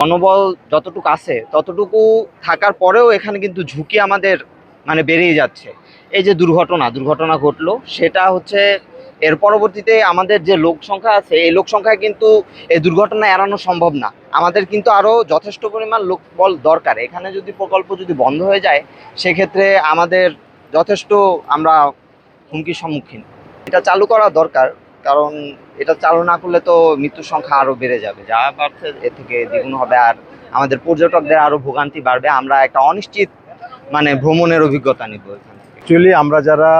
মনোবল যতটুকু আছে, ততটুকু থাকার পরেও এখানে কিন্তু ঝুঁকি আমাদের মানে বেড়েই যাচ্ছে। এই যে দুর্ঘটনা দুর্ঘটনা ঘটলো, সেটা হচ্ছে এর পরবর্তীতে আমাদের যে লোক সংখ্যা আছে, এই লোক সংখ্যা কিন্তু এই দুর্ঘটনা এড়ানো সম্ভব না। আমাদের কিন্তু আরও যথেষ্ট পরিমাণ লোক বল দরকার। এখানে যদি প্রকল্প যদি বন্ধ হয়ে যায়, সেক্ষেত্রে আমাদের যথেষ্ট আমরা হুমকির সম্মুখীন। এটা চালু করা দরকার। কারণ এটা চালু না করলে তো মৃত্যুর সংখ্যা আরও বেড়ে যাবে। যা বাড়ছে, এ থেকে দ্বিগুণ হবে আর আমাদের পর্যটকদের আরও ভোগান্তি বাড়বে। আমরা একটা অনিশ্চিত মানে ভ্রমণের অভিজ্ঞতা নিব অ্যাকচুয়ালি আমরা যারা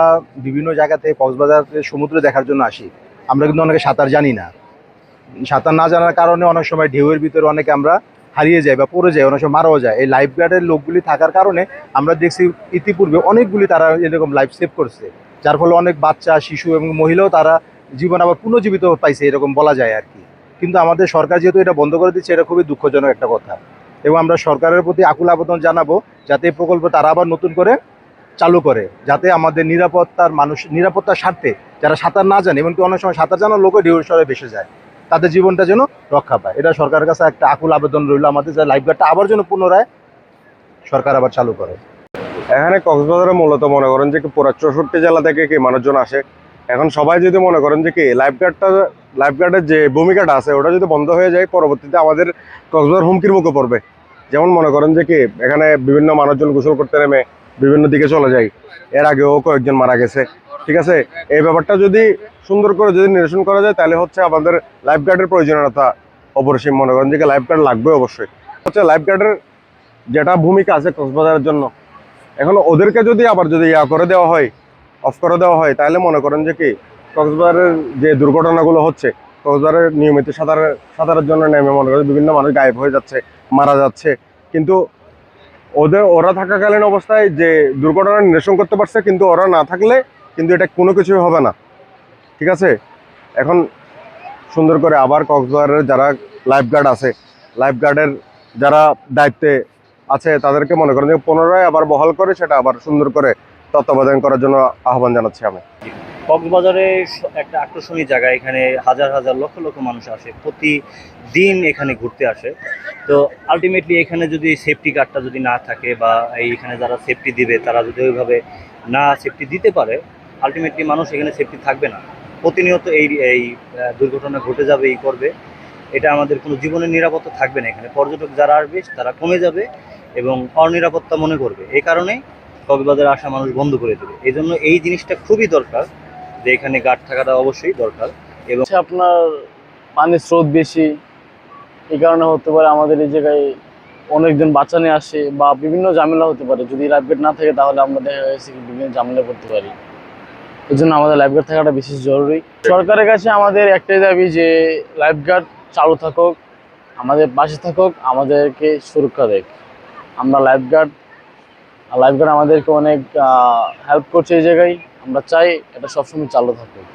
বিভিন্ন জায়গাতে কক্সবাজার সমুদ্র দেখার জন্য আসি, আমরা কিন্তু অনেকে সাঁতার জানি না। সাঁতার না জানার কারণে অনেক সময় ঢেউয়ের ভিতরে অনেকে আমরা হারিয়ে যাই বা পড়ে যাই, অনেক সময় মারাও যায়। এই লাইফ গার্ডের লোকগুলি থাকার কারণে আমরা দেখছি ইতিপূর্বে অনেকগুলি তারা এরকম লাইফ সেভ করছে। যার ফলে অনেক বাচ্চা, শিশু এবং মহিলাও তারা জীবন আবার পুনর্জীবিত পাইছে, এরকম বলা যায় আর কি। কিন্তু আমাদের সরকার যেহেতু এটা বন্ধ করে দিচ্ছে, এটা খুবই দুঃখজনক একটা কথা। এবং আমরা সরকারের প্রতি আকুল আবেদন জানাব, যাতে এই প্রকল্প তারা আবার নতুন করে চালু করে, যাতে আমাদের নিরাপত্তার মানুষ, নিরাপত্তার স্বার্থে যারা সাঁতার না জানে, এমনকি অনেক সময় সাঁতার জানার লোকও ঢেউ সরে ভেসে যায়, তাদের জীবনটা যেন রক্ষা পায়। এটা সরকারের কাছে একটা আকুল আবেদন রইল আমাদের যে লাইফগার্ডটা আবার যেন পুনরায় সরকার আবার চালু করে। এখানে কক্সবাজারে মূলত মনে করেন যে পুরো চৌষট্টি জেলা থেকে কি মানুষজন আসে এখন সবাই যদি মনে করেন যে কি লাইফগার্ডটা লাইফগার্ডের যে ভূমিকাটা আছে, ওটা যদি বন্ধ হয়ে যায়, পরবর্তীতে আমাদের কক্সবাজার হুমকির মুখে পড়বে। যেমন মনে করেন যে কি, এখানে বিভিন্ন মানুষজন গোসল করতে নেমে বিভিন্ন দিকে চলে যায়। এর আগেও কয়েকজন মারা গেছে। ঠিক আছে? এই ব্যাপারটা যদি সুন্দর করে যদি নিরসন করা যায়, তাহলে হচ্ছে আমাদের লাইফগার্ডের প্রয়োজনীয়তা অপরিসীম। মনে করেন যে কি লাইফগার্ড লাগবে অবশ্যই। হচ্ছে লাইফগার্ডের যেটা ভূমিকা আছে কক্সবাজারের জন্য, এখন ওদেরকে যদি আবার যদি ইয়া করে দেওয়া হয় অফ করে দেওয়া হয়, তাহলে মনে করেন যে কি, কক্সবাজারের যে দুর্ঘটনাগুলো হচ্ছে, কক্সবাজারের নিয়মিত সাঁতার, সাঁতারের জন্য নেমে মনে করেন বিভিন্ন মানুষ গায়েব হয়ে যাচ্ছে, মারা যাচ্ছে। কিন্তু ওদের, ওরা থাকাকালীন অবস্থায় যে দুর্ঘটনা নিরসন করতে পারছে, কিন্তু ওরা না থাকলে কিন্তু এটা কোনো কিছুই হবে না। ঠিক আছে? এখন সুন্দর করে আবার কক্সবাজারের যারা লাইফগার্ড আছে লাইফগার্ডের যারা দায়িত্বে আছে, তাদেরকে মনে করেন যে পুনরায় আবার বহাল করে, সেটা আবার সুন্দর করে তত্ত্বাবধান করার জন্য আহ্বান জানাচ্ছি আমি। কক্সবাজারে একটা আকর্ষণীয় জায়গা, এখানে হাজার হাজার লক্ষ লক্ষ মানুষ আসে, প্রতিদিন এখানে ঘুরতে আসে। তো আলটিমেটলি এখানে যদি সেফটি গার্ডটা যদি না থাকে বা এইখানে যারা সেফটি দিবে, তারা যদি ওইভাবে না সেফটি দিতে পারে আলটিমেটলি মানুষ এখানে সেফটি থাকবে না। প্রতিনিয়ত এই এই দুর্ঘটনা ঘটে যাবে, এই করবে। এটা আমাদের কোনো জীবনের নিরাপত্তা থাকবে না এখানে। পর্যটক যারা আসবে, তারা কমে যাবে এবং অনিরাপত্তা মনে করবে। এই কারণেই কক্সবাজারে আসা মানুষ বন্ধ করে দেবে। এই জন্য এই জিনিসটা খুবই দরকার যে এখানে গার্ড থাকাটা অবশ্যই দরকার হচ্ছে আপনার পানির স্রোত বেশি, এই কারণে হতে পারে আমাদের এই জায়গায় অনেকজন বাচ্চা নিয়ে আসে বা বিভিন্ন ঝামেলা হতে পারে। যদি লাইফগার্ড না থাকে তাহলে আমরা দেখা গেছে বিভিন্ন ঝামেলা করতে পারি। এই জন্য আমাদের লাইফগার্ড থাকাটা বিশেষ জরুরি। সরকারের কাছে আমাদের একটাই দাবি যে লাইফগার্ড চালু থাকুক, আমাদের পাশে থাকুক, আমাদেরকে সুরক্ষা দেখ। আমরা লাইফগার্ড লাইফগার্ড আমাদেরকে অনেক হেল্প করছে এই জায়গায়। আমরা চাই এটা সবসময় চালু থাকুক।